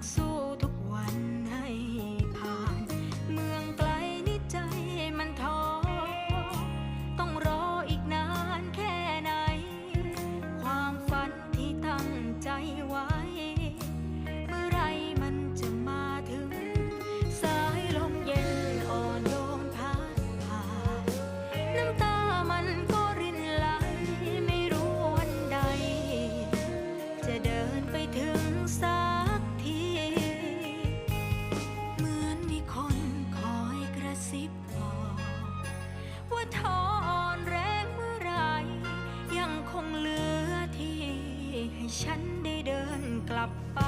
诉。ิบบอกว่าท้ออ่อนแรงเมื่อไร ยังคงเหลือที่ให้ฉันได้เดินกลับไป